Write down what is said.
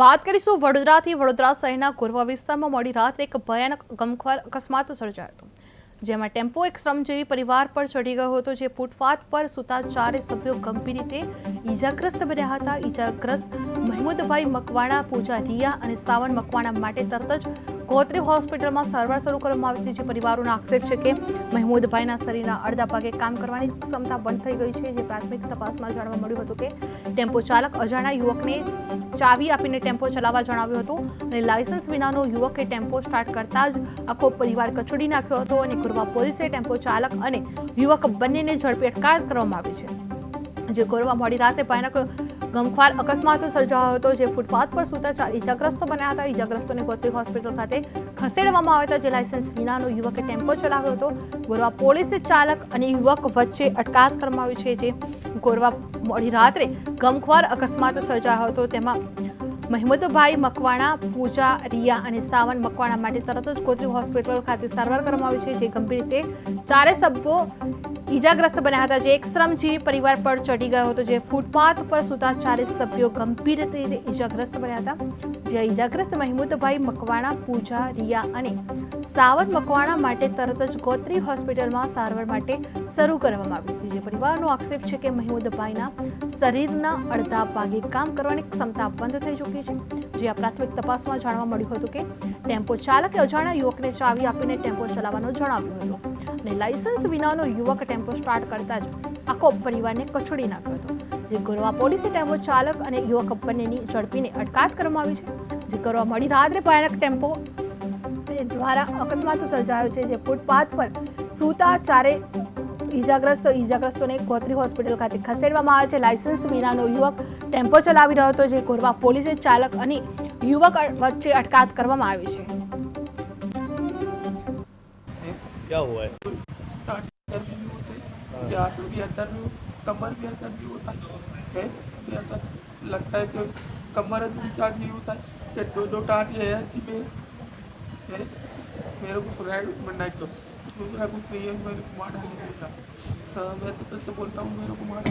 વાત કરીશું વડોદરાથી. વડોદરા શહેરના ગોરવા વિસ્તારમાં મોડી રાત્રે એક ભયાનક ગમખ્વાર અકસ્માત સર્જાયો હતો, જેમાં ટેમ્પો એક શ્રમજીવી પરિવાર પર ચડી ગયો હતો, જે ફૂટપાથ પર સૂતા ચારે સભ્યો ગંભીર રીતે ઈજાગ્રસ્ત બન્યા હતા. ઈજાગ્રસ્ત મહેમૂદભાઈ મકવાણા, પૂજા રિયા અને સાવન મકવાણા માટે તરત જ ગોત્રી હોસ્પિટલમાં સારવાર શરૂ કરવામાં આવી હતી, જે પરિવારોનો આક્ષેપ છે કે મહેમૂદભાઈના શરીરના અડધા ભાગે કામ કરવાની ક્ષમતા બંધ થઈ ગઈ છે. જે પ્રાથમિક તપાસમાં જાણવા મળ્યું હતું કે ટેમ્પો ચાલક અજાણ્યા યુવકને ચાવી આપીને ટેમ્પો ચલાવવા જણાવ્યું હતું અને લાયસન્સ વિનાનો યુવકે ટેમ્પો સ્ટાર્ટ કરતા જ આખો પરિવાર કચડી નાખ્યો હતો અને ગોરવા પોલીસે ટેમ્પો ચાલક અને યુવક બંનેને ઝડપી અટકાયત કરવામાં આવી છે. જે કોરવા મોડી રાતે ભયાનક ગમખ્વાર અકસ્માત સર્જાયો હતો જે ફૂટપાથ પર સૂતા ચાર ઇજાગ્રસ્તો બન્યા હતા. ઇજાગ્રસ્તોને ગોત્રી હોસ્પિટલ ખાતે ખસેડવામાં આવ્યા હતા. જે લાયસન્સ વિનાનો યુવકે ટેમ્પો ચલાવ્યો હતો. ગોરવા પોલીસે ચાલક અને યુવક વચ્ચે અટકાયત કરવામાં આવી છે જે ગોરવા મોડી રાત્રે ગમખ્વાર અકસ્માત સર્જાયો હતો. તેમાં મહેમદભાઈ મકવાણા, પૂજા રિયા અને સાવન મકવાણા માટે તરત જ ગોત્રી હોસ્પિટલ ખાતે સારવાર કરવામાં આવી છે. જે ગંભીર રીતે ચારે સભ્યો ઈજાગ્રસ્ત બન્યા હતા, જે એક શ્રમજીવી પરિવાર પર ચડી ગયો હતો, જે ફૂટપાથ પર સૂતા ચારે સભ્યો ગંભીર રીતે ઈજાગ્રસ્ત બન્યા હતા. જે ઈજાગ્રસ્ત મહેમૂદભાઈ મકવાણા, પૂજા, રિયા અને સાવન મકવાણા માટે તરત જ ગોત્રી હોસ્પિટલમાં સારવાર માટે શરૂ કરવામાં આવી હતી. જે પરિવારનો આક્ષેપ છે કે મહેમૂદભાઈના શરીરના અડધા ભાગે કામ કરવાની ક્ષમતા બંધ થઈ ચૂકી છે. જે પ્રાથમિક તપાસમાં જાણવા મળ્યું હતું કે ટેમ્પો ચાલકે અજાણ્યા યુવકને ચાવી આપીને ટેમ્પો ચલાવવાનું જણાવ્યું હતું અને લાયસન્સ વિનાનો યુવક ટેમ્પો સ્ટાર્ટ કરતા જ આખો પરિવારને કચડી નાખ્યો હતો. જે ગોરવા પોલીસે ટેમ્પો ચાલક અને યુવક બંનેની ઝડપીને અટકાયત કરવામાં આવી છે. જે કરવા મળી રાત્રે ભયાનક ટેમ્પો દ્વારા અકસ્માત સર્જાયો છે, જે ફૂટપાથ પર સૂતા ચારે ઈજાગ્રસ્ત ઈજાગ્રસ્તોને ગોત્રી હોસ્પિટલ ખાતે ખસેડવામાં આવે છે લાયસન્સ વિનાનો યુવક ટેમ્પો ચલાવી રહ્યો હતો જે ગોરવા પોલીસે ચાલક અને યુવક વચ્ચે અટકાયત કરવામાં આવી છે क्या हुआ है टाट अंदर भी होते हैं या हाथ में भी अंदर भी कमर भी अंदर भी होता है है भी ऐसा लगता है कि कमर ऊंचा भी होता है कि दो दो टाट ये है कि मेरे है मेरे को राइट बनना मेरा को पेय मेरे को मार मेरे को मार